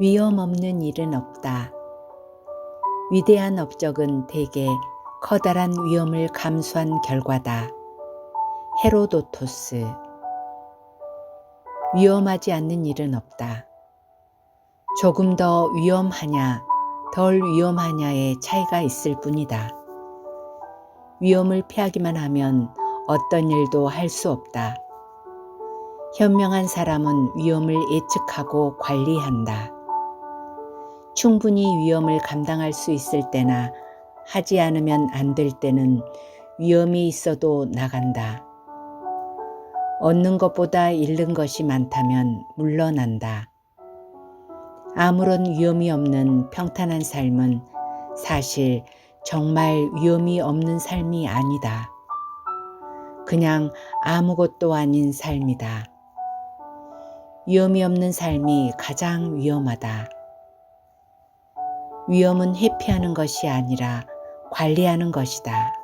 위험 없는 일은 없다. 위대한 업적은 대개 커다란 위험을 감수한 결과다. 헤로도토스 위험하지 않는 일은 없다. 조금 더 위험하냐, 덜 위험하냐의 차이가 있을 뿐이다. 위험을 피하기만 하면 어떤 일도 할 수 없다. 현명한 사람은 위험을 예측하고 관리한다. 충분히 위험을 감당할 수 있을 때나 하지 않으면 안 될 때는 위험이 있어도 나간다. 얻는 것보다 잃는 것이 많다면 물러난다. 아무런 위험이 없는 평탄한 삶은 사실 정말 위험이 없는 삶이 아니다. 그냥 아무것도 아닌 삶이다. 위험이 없는 삶이 가장 위험하다. 위험은 회피하는 것이 아니라 관리하는 것이다.